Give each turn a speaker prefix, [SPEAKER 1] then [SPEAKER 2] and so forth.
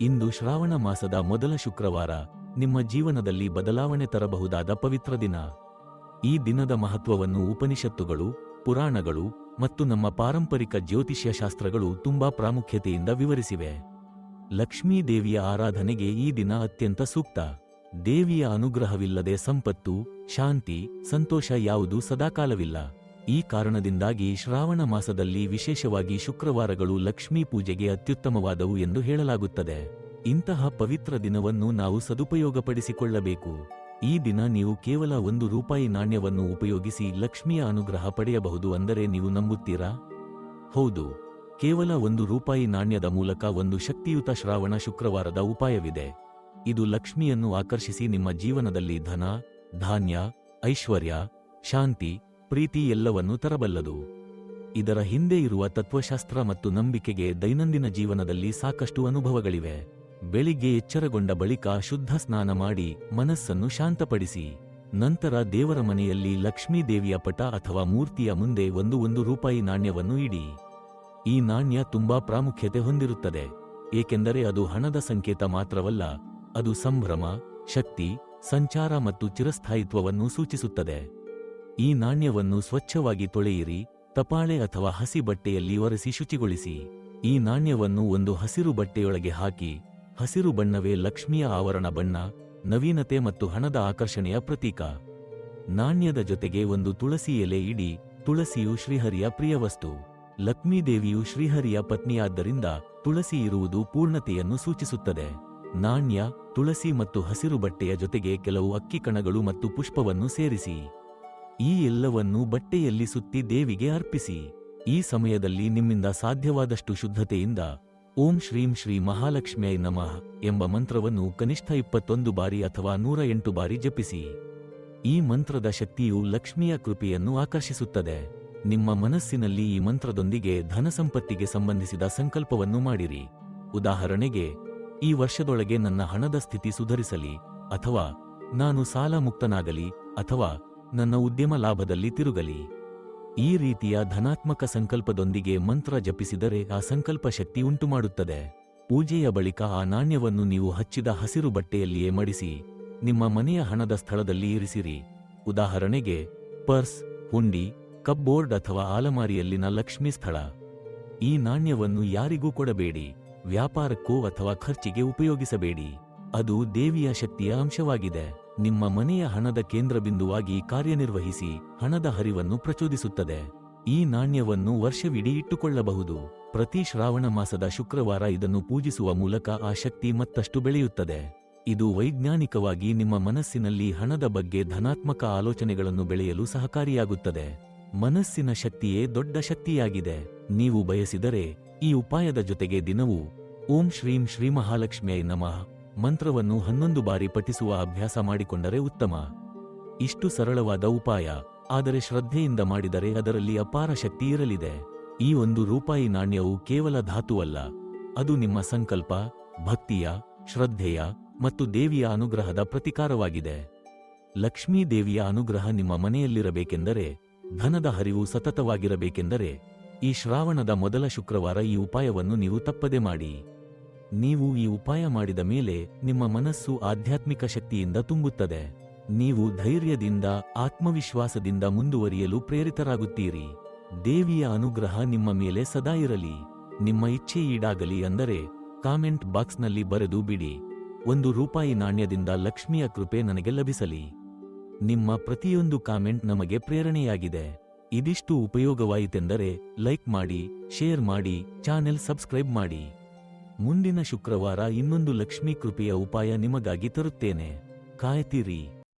[SPEAKER 1] ಇಂದು ಶ್ರಾವಣ ಮಾಸದ ಮೊದಲ ಶುಕ್ರವಾರ ನಿಮ್ಮ ಜೀವನದಲ್ಲಿ ಬದಲಾವಣೆ ತರಬಹುದಾದ ಪವಿತ್ರ ದಿನ. ಈ ದಿನದ ಮಹತ್ವವನ್ನು ಉಪನಿಷತ್ತುಗಳು, ಪುರಾಣಗಳು ಮತ್ತು ನಮ್ಮ ಪಾರಂಪರಿಕ ಜ್ಯೋತಿಷ್ಯ ಶಾಸ್ತ್ರಗಳು ತುಂಬಾ ಪ್ರಾಮುಖ್ಯತೆಯಿಂದ ವಿವರಿಸಿವೆ. ಲಕ್ಷ್ಮೀ ದೇವಿಯ ಆರಾಧನೆಗೆ ಈ ದಿನ ಅತ್ಯಂತ ಸೂಕ್ತ. ದೇವಿಯ ಅನುಗ್ರಹವಿಲ್ಲದೆ ಸಂಪತ್ತು, ಶಾಂತಿ, ಸಂತೋಷ ಯಾವುದೂ ಸದಾಕಾಲವಿಲ್ಲ. ಈ ಕಾರಣದಿಂದಾಗಿ ಶ್ರಾವಣ ಮಾಸದಲ್ಲಿ ವಿಶೇಷವಾಗಿ ಶುಕ್ರವಾರಗಳು ಲಕ್ಷ್ಮೀ ಪೂಜೆಗೆ ಅತ್ಯುತ್ತಮವಾದವು ಎಂದು ಹೇಳಲಾಗುತ್ತದೆ. ಇಂತಹ ಪವಿತ್ರ ದಿನವನ್ನು ನಾವು ಸದುಪಯೋಗಪಡಿಸಿಕೊಳ್ಳಬೇಕು. ಈ ದಿನ ನೀವು ಕೇವಲ ಒಂದು ರೂಪಾಯಿ ನಾಣ್ಯವನ್ನು ಉಪಯೋಗಿಸಿ ಲಕ್ಷ್ಮಿಯ ಅನುಗ್ರಹ ಪಡೆಯಬಹುದು ಅಂದರೆ ನೀವು ನಂಬುತ್ತೀರಾ? ಹೌದು. ಕೇವಲ ಒಂದು ರೂಪಾಯಿ ನಾಣ್ಯದ ಮೂಲಕ ಒಂದು ಶಕ್ತಿಯುತ ಶ್ರಾವಣ ಶುಕ್ರವಾರದ ಉಪಾಯವಿದೆ. ಇದು ಲಕ್ಷ್ಮಿಯನ್ನು ಆಕರ್ಷಿಸಿ ನಿಮ್ಮ ಜೀವನದಲ್ಲಿ ಧನ, ಧಾನ್ಯ, ಐಶ್ವರ್ಯ, ಶಾಂತಿ ಪ್ರೀತಿ ಎಲ್ಲವನ್ನೂ ತರಬಲ್ಲದು. ಇದರ ಹಿಂದೆ ಇರುವ ತತ್ವಶಾಸ್ತ್ರ ಮತ್ತು ನಂಬಿಕೆಗೆ ದೈನಂದಿನ ಜೀವನದಲ್ಲಿ ಸಾಕಷ್ಟು ಅನುಭವಗಳಿವೆ. ಬೆಳಿಗ್ಗೆ ಎಚ್ಚರಗೊಂಡ ಬಳಿಕ ಶುದ್ಧ ಸ್ನಾನ ಮಾಡಿ ಮನಸ್ಸನ್ನು ಶಾಂತಪಡಿಸಿ. ನಂತರ ದೇವರ ಮನೆಯಲ್ಲಿ ಲಕ್ಷ್ಮೀ ದೇವಿಯ ಪಟ ಅಥವಾ ಮೂರ್ತಿಯ ಮುಂದೆ ಒಂದು ಒಂದು ರೂಪಾಯಿ ನಾಣ್ಯವನ್ನು ಇಡಿ. ಈ ನಾಣ್ಯ ತುಂಬಾ ಪ್ರಾಮುಖ್ಯತೆ ಹೊಂದಿರುತ್ತದೆ. ಏಕೆಂದರೆ ಅದು ಹಣದ ಸಂಕೇತ ಮಾತ್ರವಲ್ಲ, ಅದು ಸಂಭ್ರಮ, ಶಕ್ತಿ, ಸಂಚಾರ ಮತ್ತು ಚಿರಸ್ಥಾಯಿತ್ವವನ್ನು ಸೂಚಿಸುತ್ತದೆ. ಈ ನಾಣ್ಯವನ್ನು ಸ್ವಚ್ಛವಾಗಿ ತೊಳೆಯಿರಿ, ತಪಾಳೆ ಅಥವಾ ಹಸಿ ಬಟ್ಟೆಯಲ್ಲಿ ಒರೆಸಿ ಶುಚಿಗೊಳಿಸಿ. ಈ ನಾಣ್ಯವನ್ನು ಒಂದು ಹಸಿರು ಬಟ್ಟೆಯೊಳಗೆ ಹಾಕಿ, ಹಸಿರು ಬಣ್ಣವೇ ಲಕ್ಷ್ಮಿಯ ಆವರಣ ಬಣ್ಣ, ನವೀನತೆ ಮತ್ತು ಹಣದ ಆಕರ್ಷಣೆಯ ಪ್ರತೀಕ. ನಾಣ್ಯದ ಜೊತೆಗೆ ಒಂದು ತುಳಸಿ ಎಲೆ ಇಡಿ, ತುಳಸಿಯು ಶ್ರೀಹರಿಯ ಪ್ರಿಯ ವಸ್ತು. ಲಕ್ಷ್ಮೀದೇವಿಯು ಶ್ರೀಹರಿಯ ಪತ್ನಿಯಾದ್ದರಿಂದ ತುಳಸಿ ಇರುವುದು ಪೂರ್ಣತೆಯನ್ನು ಸೂಚಿಸುತ್ತದೆ. ನಾಣ್ಯ, ತುಳಸಿ ಮತ್ತು ಹಸಿರು ಬಟ್ಟೆಯ ಜೊತೆಗೆ ಕೆಲವು ಅಕ್ಕಿ ಕಣಗಳು ಮತ್ತು ಪುಷ್ಪವನ್ನು ಸೇರಿಸಿ. ಈ ಎಲ್ಲವನ್ನೂ ಬಟ್ಟೆಯಲ್ಲಿ ಸುತ್ತಿ ದೇವಿಗೆ ಅರ್ಪಿಸಿ. ಈ ಸಮಯದಲ್ಲಿ ನಿಮ್ಮಿಂದ ಸಾಧ್ಯವಾದಷ್ಟು ಶುದ್ಧತೆಯಿಂದ ಓಂ ಶ್ರೀಂ ಶ್ರೀ ಮಹಾಲಕ್ಷ್ಮಿಯ ನಮಃ ಎಂಬ ಮಂತ್ರವನ್ನು ಕನಿಷ್ಠ ಇಪ್ಪತ್ತೊಂದು ಬಾರಿ ಅಥವಾ ನೂರ ಎಂಟು ಬಾರಿ ಜಪಿಸಿ. ಈ ಮಂತ್ರದ ಶಕ್ತಿಯು ಲಕ್ಷ್ಮಿಯ ಕೃಪೆಯನ್ನು ಆಕರ್ಷಿಸುತ್ತದೆ. ನಿಮ್ಮ ಮನಸ್ಸಿನಲ್ಲಿ ಈ ಮಂತ್ರದೊಂದಿಗೆ ಧನಸಂಪತ್ತಿಗೆ ಸಂಬಂಧಿಸಿದ ಸಂಕಲ್ಪವನ್ನು ಮಾಡಿರಿ. ಉದಾಹರಣೆಗೆ, ಈ ವರ್ಷದೊಳಗೆ ನನ್ನ ಹಣದ ಸ್ಥಿತಿ ಸುಧರಿಸಲಿ ಅಥವಾ ನಾನು ಸಾಲ ಮುಕ್ತನಾಗಲಿ ಅಥವಾ ನನ್ನ ಉದ್ಯಮ ಲಾಭದಲ್ಲಿ ತಿರುಗಲಿ. ಈ ರೀತಿಯ ಧನಾತ್ಮಕ ಸಂಕಲ್ಪದೊಂದಿಗೆ ಮಂತ್ರ ಜಪಿಸಿದರೆ ಆ ಸಂಕಲ್ಪ ಶಕ್ತಿ ಉಂಟುಮಾಡುತ್ತದೆ. ಪೂಜೆಯ ಬಳಿಕ ಆ ನಾಣ್ಯವನ್ನು ನೀವು ಹಚ್ಚಿದ ಹಸಿರು ಬಟ್ಟೆಯಲ್ಲಿಯೇ ಮಡಿಸಿ, ನಿಮ್ಮ ಮನೆಯ ಹಣದ ಸ್ಥಳದಲ್ಲಿ ಇರಿಸಿರಿ. ಉದಾಹರಣೆಗೆ, ಪರ್ಸ್, ಹುಂಡಿ, ಕಪ್ಬೋರ್ಡ್ ಅಥವಾ ಆಲಮಾರಿಯಲ್ಲಿನ ಲಕ್ಷ್ಮಿ ಸ್ಥಳ. ಈ ನಾಣ್ಯವನ್ನು ಯಾರಿಗೂ ಕೊಡಬೇಡಿ, ವ್ಯಾಪಾರಕ್ಕೂ ಅಥವಾ ಖರ್ಚಿಗೆ ಉಪಯೋಗಿಸಬೇಡಿ. ಅದು ದೇವಿಯ ಶಕ್ತಿಯ ಅಂಶವಾಗಿದೆ. ನಿಮ್ಮ ಮನೆಯ ಹಣದ ಕೇಂದ್ರಬಿಂದುವಾಗಿ ಕಾರ್ಯನಿರ್ವಹಿಸಿ ಹಣದ ಹರಿವನ್ನು ಪ್ರಚೋದಿಸುತ್ತದೆ. ಈ ನಾಣ್ಯವನ್ನು ವರ್ಷವಿಡೀ ಇಟ್ಟುಕೊಳ್ಳಬಹುದು. ಪ್ರತಿ ಶ್ರಾವಣ ಮಾಸದ ಶುಕ್ರವಾರ ಇದನ್ನು ಪೂಜಿಸುವ ಮೂಲಕ ಆ ಶಕ್ತಿ ಮತ್ತಷ್ಟು ಬೆಳೆಯುತ್ತದೆ. ಇದು ವೈಜ್ಞಾನಿಕವಾಗಿ ನಿಮ್ಮ ಮನಸ್ಸಿನಲ್ಲಿ ಹಣದ ಬಗ್ಗೆ ಧನಾತ್ಮಕ ಆಲೋಚನೆಗಳನ್ನು ಬೆಳೆಯಲು ಸಹಕಾರಿಯಾಗುತ್ತದೆ. ಮನಸ್ಸಿನ ಶಕ್ತಿಯೇ ದೊಡ್ಡ ಶಕ್ತಿಯಾಗಿದೆ. ನೀವು ಬಯಸಿದರೆ ಈ ಉಪಾಯದ ಜೊತೆಗೆ ದಿನವೂ ಓಂ ಶ್ರೀಂ ಶ್ರೀ ಮಹಾಲಕ್ಷ್ಮಿಯ ನಮಃ. ಮಂತ್ರವನ್ನು ಹನ್ನೊಂದು ಬಾರಿ ಪಠಿಸುವ ಅಭ್ಯಾಸ ಮಾಡಿಕೊಂಡರೆ ಉತ್ತಮ. ಇಷ್ಟು ಸರಳವಾದ ಉಪಾಯ, ಆದರೆ ಶ್ರದ್ಧೆಯಿಂದ ಮಾಡಿದರೆ ಅದರಲ್ಲಿ ಅಪಾರ ಶಕ್ತಿ ಇರಲಿದೆ. ಈ ಒಂದು ರೂಪಾಯಿ ನಾಣ್ಯವು ಕೇವಲ ಧಾತುವಲ್ಲ, ಅದು ನಿಮ್ಮ ಸಂಕಲ್ಪ, ಭಕ್ತಿಯ, ಶ್ರದ್ಧೆಯ ಮತ್ತು ದೇವಿಯ ಅನುಗ್ರಹದ ಪ್ರತಿಕಾರವಾಗಿದೆ. ಲಕ್ಷ್ಮೀ ದೇವಿಯ ಅನುಗ್ರಹ ನಿಮ್ಮ ಮನೆಯಲ್ಲಿರಬೇಕೆಂದರೆ, ಧನದ ಹರಿವು ಸತತವಾಗಿರಬೇಕೆಂದರೆ, ಈ ಶ್ರಾವಣದ ಮೊದಲ ಶುಕ್ರವಾರ ಈ ಉಪಾಯವನ್ನು ನೀವು ತಪ್ಪದೆ ಮಾಡಿ. ನೀವು ಈ ಉಪಾಯ ಮಾಡಿದ ಮೇಲೆ ನಿಮ್ಮ ಮನಸ್ಸು ಆಧ್ಯಾತ್ಮಿಕ ಶಕ್ತಿಯಿಂದ ತುಂಬುತ್ತದೆ. ನೀವು ಧೈರ್ಯದಿಂದ, ಆತ್ಮವಿಶ್ವಾಸದಿಂದ ಮುಂದುವರಿಯಲು ಪ್ರೇರಿತರಾಗುತ್ತೀರಿ. ದೇವಿಯ ಅನುಗ್ರಹ ನಿಮ್ಮ ಮೇಲೆ ಸದಾ ಇರಲಿ. ನಿಮ್ಮ ಇಚ್ಛೆ ಈಡಾಗಲಿ ಅಂದರೆ ಕಾಮೆಂಟ್ ಬಾಕ್ಸ್ನಲ್ಲಿ ಬರೆದು ಬಿಡಿ. ಒಂದು ರೂಪಾಯಿ ನಾಣ್ಯದಿಂದ ಲಕ್ಷ್ಮಿಯ ಕೃಪೆ ನನಗೆ ಲಭಿಸಲಿ. ನಿಮ್ಮ ಪ್ರತಿಯೊಂದು ಕಾಮೆಂಟ್ ನಮಗೆ ಪ್ರೇರಣೆಯಾಗಿದೆ. ಇದಿಷ್ಟು ಉಪಯೋಗವಾಯಿತೆಂದರೆ ಲೈಕ್ ಮಾಡಿ, ಶೇರ್ ಮಾಡಿ, ಚಾನೆಲ್ ಸಬ್ಸ್ಕ್ರೈಬ್ ಮಾಡಿ. ಮುಂದಿನ ಶುಕ್ರವಾರ ಇನ್ನೊಂದು ಲಕ್ಷ್ಮೀ ಕೃಪೆಯ ಉಪಾಯ ನಿಮಗಾಗಿ ತರುತ್ತೇನೆ. ಕಾಯ್ತಿರಿ.